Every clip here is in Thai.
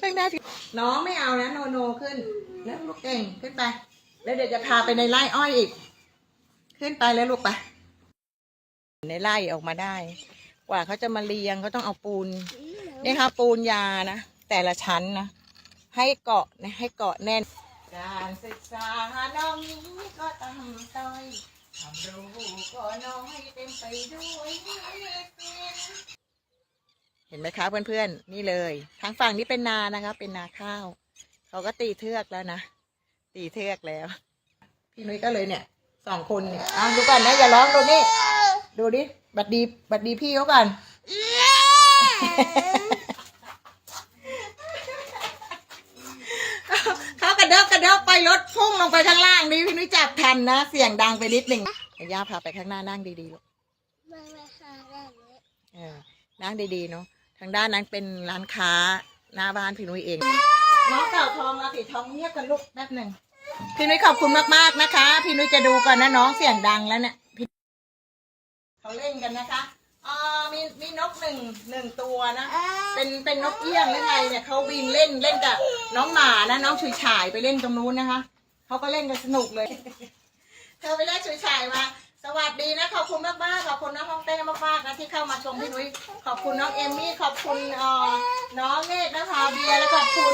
ข้างหน้น้องไม่เอานะโนโนขึ้น แล้วลูกเก่งขึ้นไป แล้วเดี๋ยวจะพาไปในไร่อ้อยอีก ขึ้นไปแล้วลูกไป ในไร่ออกมาได้ กว่าเขาจะมาเรียงเขาต้องเอาปูนนี่ค่ะปูนยานะ แต่ละชั้นนะ ให้เกาะนะให้เกาะแน่น การศึกษาน้องนี้ก็ตามต้อยความรู้ก็น้อยเต็มไปด้วยเห็นไหมคะเพื่อนๆ นี่เลย ทางฝั่งนี้เป็นนานะคะ เป็นนาข้าว เขาก็ตีเทือกแล้วนะ ตีเทือกแล้ว พี่นุ้ยก็เลยเนี่ยสองคนเนี่ยเอาดูก่อนนะอย่าร้องดูนี่ ดูดิ บัดดี บัดดีพี่เขาก่อนเขากระเดกกระเดกไปรถพุ่งลงไปข้างล่างนี่พี่นุ้ยจับทันนะ เสียงดังไปนิดหนึ่งย่าพาไปข้างหน้านั่งดีๆลูกมามาค่ะด้านนี้เออนั่งดีๆเนาะทางด้านนั้นเป็นร้านค้าหน้าบ้านพี่นุ้ยเอง น้องเต่าทองราศีทองเงียบกันลูกแป๊บหนึ่งพี่นุ้ยขอบคุณมากๆนะคะ พี่นุ้ยจะดูก่อนนะน้องเสียงดังแล้วเนี่ยพี่เขาเล่นกันนะคะอ่ามีมีนกหนึ่งหนึ่งตัวนะ เป็นเป็นนกเอี้ยงหรือไงเนี่ยเขาบินเล่นเล่นกับน้องหมานะน้องชุยฉายไปเล่นตรงนู้นนะคะเขาก็เล่นกันสนุกเลย เธอไปเล่นชุยฉายมา สวัสดีนะขอบคุณมากมากๆขอบคุณน้องฮ่องเต้มากๆนะที่เข้ามาชมพี่นุ้ยขอบคุณน้องเอมมี่ขอบคุณเอ่อน้องเนตรนะคะเบียร์แล้วก็ขอบคุณ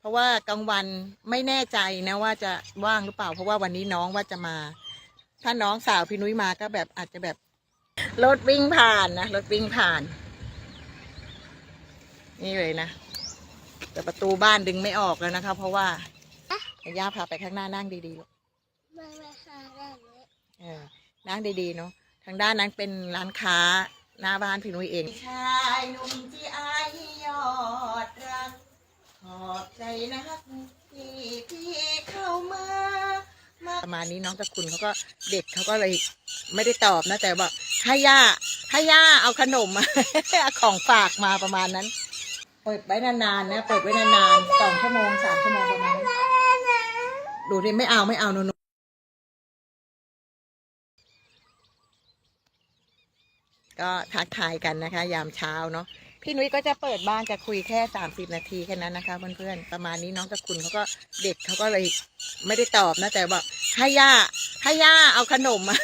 เพราะว่ากลางวันไม่แน่ใจนะว่าจะว่างหรือเปล่า เพราะว่าวันนี้น้องว่าจะมา ถ้าน้องสาวพี่นุ้ยมาก็แบบอาจจะแบบรถวิ่งผ่านนะรถวิ่งผ่าน นี่เลยนะแต่ประตูบ้านดึงไม่ออกแล้วนะคะ เพราะว่าย่าพาไปข้างหน้านั่งดีๆลูกมามาค่ะด้านนี้เออนั่งดีๆเนาะทางด้านนั้นเป็นร้านค้าหน้าบ้านพี่นุ้ยเองชายหนุ่มที่อายยอดรักขอบใจนักที่พี่เข้ามามาประมาณนี้น้องตะคุณเขาก็เด็กเขาก็เลยไม่ได้ตอบนะ แต่ว่าให้ย่าให้ย่าเอาขนมมาเอาของฝากมาประมาณนั้น เปิดไว้นานๆนะเปิดไว้นานๆสองชั่วโมงสามชั่วโมงประมาณนั้นดูดิไม่เอาไม่เอาโนโน ก็ทักทายกันนะคะ ยามเช้าเนาะพี่นุ้ยก็จะเปิดบ้านจะคุยแค่สามสิบนาทีแค่นั้นนะคะ เพื่อนๆประมาณนี้น้องตะคุณเขาก็เด็กเขาก็เลยไม่ได้ตอบนะแต่ว่าให้ย่าให้ย่าเอาขนมมา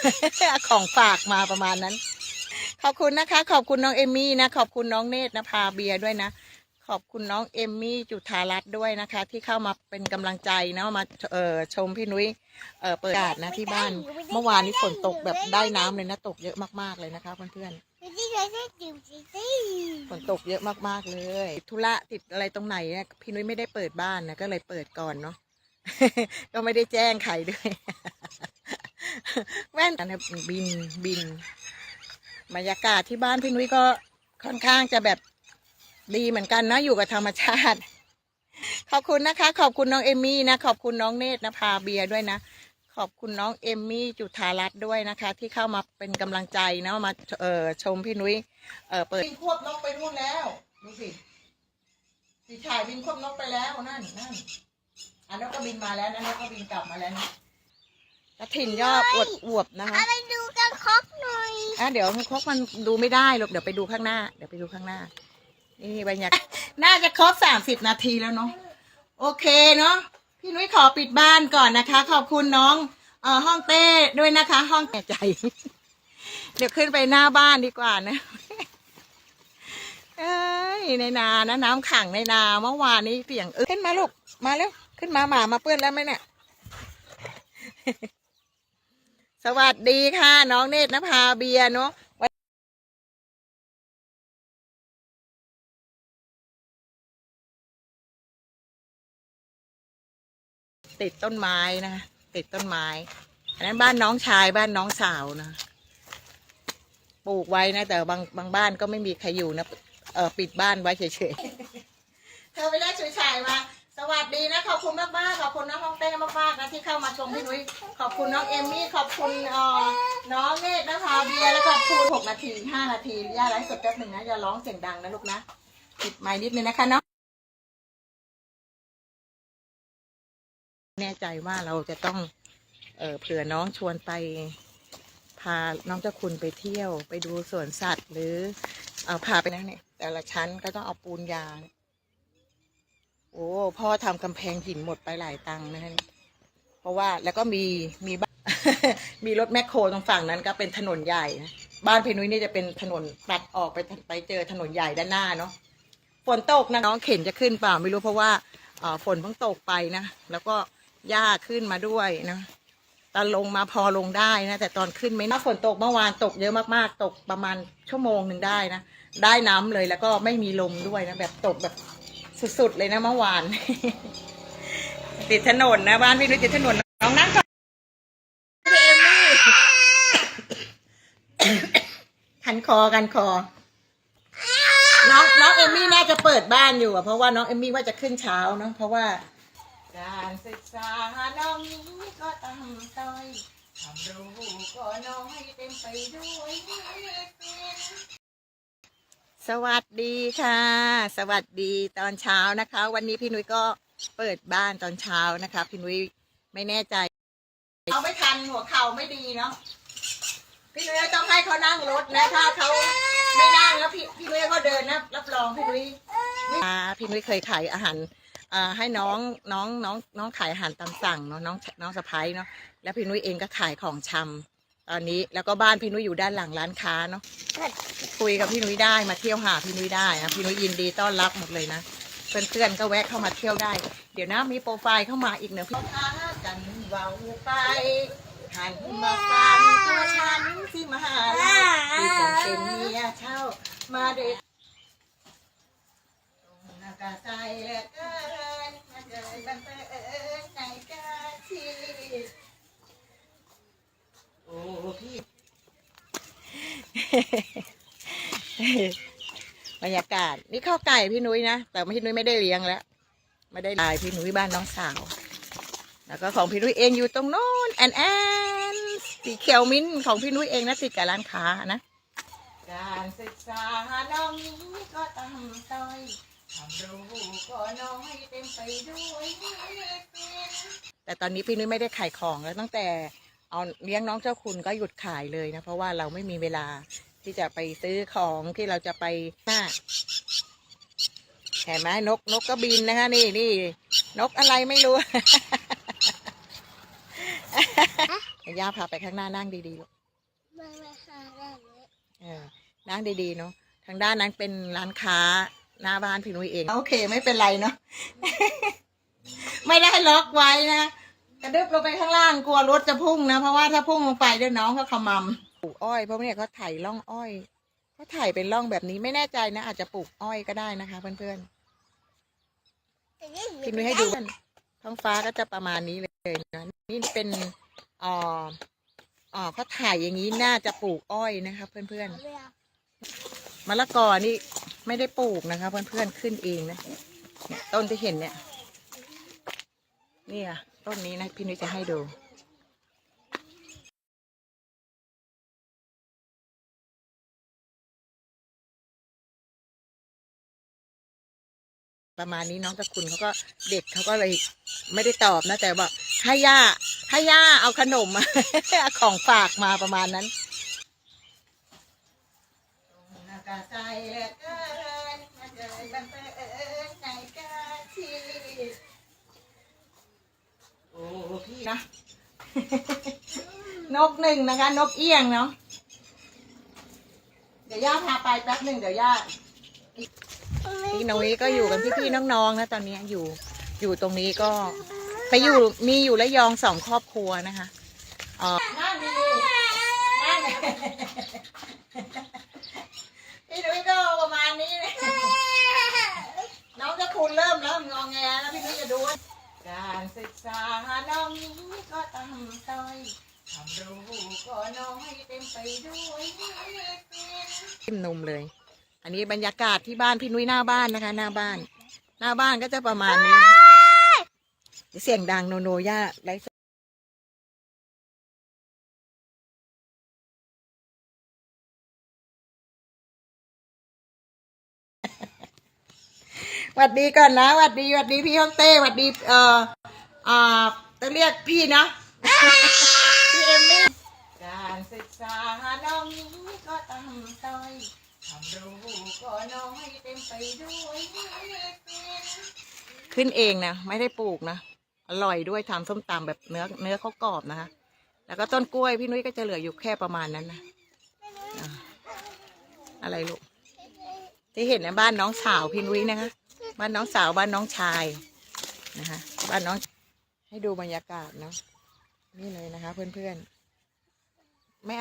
เอาของฝากมาประมาณนั้น ขอบคุณนะคะ ขอบคุณน้องเอมมี่นะขอบคุณน้องเนตรนะพาเบียด้วยนะขอบคุณน้องเอมมี่จุธารัตน์ด้วยนะคะ ที่เข้ามาเป็นกำลังใจเนาะมาเอ่อชมพี่นุ้ยเอ่อเปิดอากาศนะที่บ้าน เมื่อวานนี้ฝนตกแบบได้น้ำเลยนะตกเยอะมากๆเลยนะคะเพื่อนๆ ไม่ได้ใช้ได้จิ๋วสิสิฝนตกเยอะมากๆเลยธุระติดอะไรตรงไหนเนี่ยพี่นุ้ยไม่ได้เปิดบ้านนะก็เลยเปิดก่อนเนาะ ก็ไม่ได้แจ้งใครด้วย แว่นอันนะบินบินบรรยากาศที่บ้านพี่นุ้ยก็ค่อนข้างจะแบบดีเหมือนกันนะอยู่กับธรรมชาติ ขอบคุณนะคะ ขอบคุณน้องเอมี่นะ ขอบคุณน้องเนตรนะพาเบียร์ด้วยนะ อบคุณน้องเอมมี่จุธารัตน์ด้วยนะคะ ที่เข้ามาเป็นกำลังใจเนาะมาเอ่อชมพี่นุ้ยเออเปิดบินควบนกไปนู่นแล้วดูสิสีชายบินควบนกไปแล้วนั่นนั่นอันนั้นก็บินมาแล้วนะนกก็บินกลับมาแล้วนะกระถิ่นยอดอวดอวบนะคะเอาไปดูกันคอกหน่อยอะเดี๋ยวครกมันดูไม่ได้หรอกเดี๋ยวไปดูข้างหน้า เดี๋ยวไปดูข้างหน้า นี่บรรยากาศน่าจะครบสามสิบนาทีแล้วเนาะโอเคเนาะ พี่นุ้ยขอปิดบ้านก่อนนะคะ ขอบคุณน้องเอ่อห้องเต้ด้วยนะคะ ห้องแก่ใจ เดี๋ยวขึ้นไปหน้าบ้านดีกว่านะเอ้ยในนานะน้ำขังในนาเมื่อวานนี้เสียงเออขึ้นมาลูกมาเร็วขึ้นมาหมามาเปื้อนแล้วไหมเนี่ย สวัสดีค่ะ น้องเนตรนภาเบียเนาะ ติดต้นไม้นะติดต้นไม้ อันนั้นบ้านน้องชายบ้านน้องสาวนะ ปลูกไว้นะ แต่บางบางบ้านก็ไม่มีใครอยู่นะเออปิดบ้านไว้เฉยๆเธอไปเล่นชุยชายมาสวัสดีนะขอบคุณมากมากๆขอบคุณน้องฮองเต้มากๆนะที่เข้ามาชมพี่นุ้ยขอบคุณน้องเอมมี่ขอบคุณอ่อน้องเนตรนะคะเบียร์แล้วก็พูดหกนาทีห้านาทีย่าไลฟ์สดแป๊บหนึ่งนะอย่าร้องเสียงดังนะลูกนะปิดไมค์นิดนึงนะคะเนาะ แน่ใจว่าเราจะต้องเออเผื่อน้องชวนไปพาน้องเจ้าคุณไปเที่ยวไปดูสวนสัตว์ หรือเอาพาไปนะเนี่ยแต่ละชั้นก็ต้องเอาปูนยางโอ้พ่อทำกำแพงหินหมดไปหลายตังค์นะฮะเพราะว่าแล้วก็มีมีบ้านมีรถแมคโครตรงฝั่งนั้นก็เป็นถนนใหญ่นะบ้านเพนุ้ยนี่จะเป็นถนนตัดออกไปไปเจอถนนใหญ่ด้านหน้าเนาะฝนตกนะน้องเข็นจะขึ้นเปล่าไม่รู้เพราะว่าฝนเพิ่งตกไปนะแล้วก็ หญ้าขึ้นมาด้วยนะตอนลงมาพอลงได้นะ แต่ตอนขึ้นไม่น่าฝนตกเมื่อวานตกเยอะมากๆ ตกประมาณชั่วโมงหนึ่งได้นะ ได้น้ำเลยแล้วก็ไม่มีลมด้วยนะ แบบตกแบบสุดๆเลยนะเมื่อวาน ติดถนนนะบ้านพี่นุ้ยติดถนนน้องนั่งก่อนพี่เอมมี่ขันคอกันคอน้องน้องเอมมี่น่าจะเปิดบ้านอยู่อะเพราะว่าน้องเอมมี่ว่าจะขึ้นเช้าเนาะเพราะว่า การศึกษาน้องนี้ก็ต่ำต้อยความรู้ก็น้อยเต็มไปด้วยเสียงสวัสดีค่ะ สวัสดีตอนเช้านะคะ วันนี้พี่นุ้ยก็เปิดบ้านตอนเช้านะคะ พี่นุ้ยไม่แน่ใจ เอาไม่ทันหัวเข่าไม่ดีเนาะพี่นุ้ยต้องให้เขานั่งรถนะถ้าเขาไม่นั่งแล้วพี่พี่นุ้ยเขาเดินนะรับรองพี่นุ้ยอ่าพี่นุ้ยเคยขายอาหาร อ่าให้น้องน้องน้องน้องขายอาหารตามสั่งเนาะน้องน้องสะพ้ายเนาะแล้วพี่นุ้ยเองก็ขายของชำตอนนี้แล้วก็บ้านพี่นุ้ยอยู่ด้านหลังร้านค้าเนาะคุยกับพี่นุ้ยได้มาเที่ยวหาพี่นุ้ยได้นะพี่นุ้ยยินดีต้อนรับหมดเลยนะเพื่อนๆก็แวะเข้ามาเที่ยวได้ เดี๋ยวนะมีโปรไฟล์เข้ามาอีกเนอะพี่ค้ากันเบาไปหันมาฟังตัวฉันสิมาลาที่คงเป็นเมียเช่ามาเด็ด กาใจเหลือเกินมาเจอบังเอิญในกาทีโอ้พี่บรรยากาศ นี่ข้าวไก่พี่นุ้ยนะ แต่พี่นุ้ยไม่ได้เลี้ยงแล้ว ไม่ได้ลายพี่นุ้ยบ้านน้องสาว แล้วก็ของพี่นุ้ยเองอยู่ตรงโน้นแอนแอนสีเขียวมิ้นของพี่นุ้ยเองนะติดกับร้านค้านะ การศึกษาน้องนี้ก็ต่ำต้อย รู้ก็น้อยเต็มไปด้วยแต่ตอนนี้พี่นุ้ยไม่ได้ขายของแล้วตั้งแต่เอาเลี้ยงน้องเจ้าคุณก็หยุดขายเลยนะ เพราะว่าเราไม่มีเวลาที่จะไปซื้อของที่เราจะไปหน้าเห็นไหมนกนกก็บินนะคะ นี่นี่นกอะไรไม่รู้ย่าพาไปข้างหน้านั่งดีๆลูกมามาหาได้ไหมเออนั่งดีๆเนาะทางด้านนั้นเป็นร้านค้า หน้าบ้านพี่นุ้ยเอง โอเค ไม่เป็นไรเนาะ ไม่ได้ล็อกไว้นะ กระดึบลงไปข้างล่างกลัวรถจะพุ่งนะ เพราะว่าถ้าพุ่งลงไปเดี๋ยวน้องเขาขมำปลูกอ้อย เพราะเนี่ยเขาไถร่องอ้อยเขาไถเป็นร่องแบบนี้ไม่แน่ใจนะ อาจจะปลูกอ้อยก็ได้นะคะ เพื่อนๆพี่นุ้ยให้ดูท้องฟ้าก็จะประมาณนี้เลยนะนี่เป็นเอ่อเอ่อเขาถ่ายอย่างนี้น่าจะปลูกอ้อยนะคะ เพื่อนๆมะละกอนี่ ไม่ได้ปลูกนะคะ เพื่อนๆขึ้นเองนะเนี่ยต้นที่เห็นเนี่ยนี่อะต้นนี้นะพี่นุ้ยจะให้ดูประมาณนี้น้องตะคุณเขาก็เด็กเขาก็เลยไม่ได้ตอบนะ แต่ว่าให้ย่าให้ย่าเอาขนมมาเอาของฝากมาประมาณนั้น ใจเหลือเกินมาเจอบังเอิญในกาทีโอ้พี่นะ นกหนึ่งนะคะ นกเอี้ยงเนาะเดี๋ยวย่าพาไปแป๊บหนึ่งเดี๋ยวย่าพี่นุ้ยก็อยู่กันพี่ๆน้องๆนะตอนนี้อยู่อยู่ตรงนี้ก็ไปอยู่มีอยู่ระยองสองครอบครัวนะคะอ๋อนั่งดีนั่ง พี่นุ้ยก็ประมาณนี้นะน้องจะคุณเริ่มเริ่มงองแงแล้วพี่นุ้ยจะดูว่าการศึกษาน้องนี้ก็ต่ำต้อยความรู้ก็น้อยเต็มไปด้วยจิ้มนมเลย อันนี้บรรยากาศที่บ้านพี่นุ้ยหน้าบ้านนะคะ หน้าบ้าน หน้าบ้านก็จะประมาณนี้นะเสียงดังโนโนย่าไล วัดดีก่อนนะหวัดดีหวัดดีพี่ฮ่องเต้หวัดดีเอ่ออ่าต้องเรียกพี่นะพี่เอมมี่การศึกษาน้องนี้ก็ตำต้อยความรู้ก็น้อยเต็มไปด้วยขึ้นเองนะไม่ได้ปลูกนะอร่อยด้วยทำส้มตำแบบเนื้อเนื้อเขากรอบนะคะ แล้วก็ต้นกล้วยพี่นุ้ยก็จะเหลืออยู่แค่ประมาณนั้นนะอะไรลูกที่เห็นในบ้านน้องสาวพี่นุ้ยนะคะ บ้านน้องสาวบ้านน้องชายนะคะ บ้านน้องให้ดูบรรยากาศเนาะนี่เลยนะคะ เพื่อนๆไม่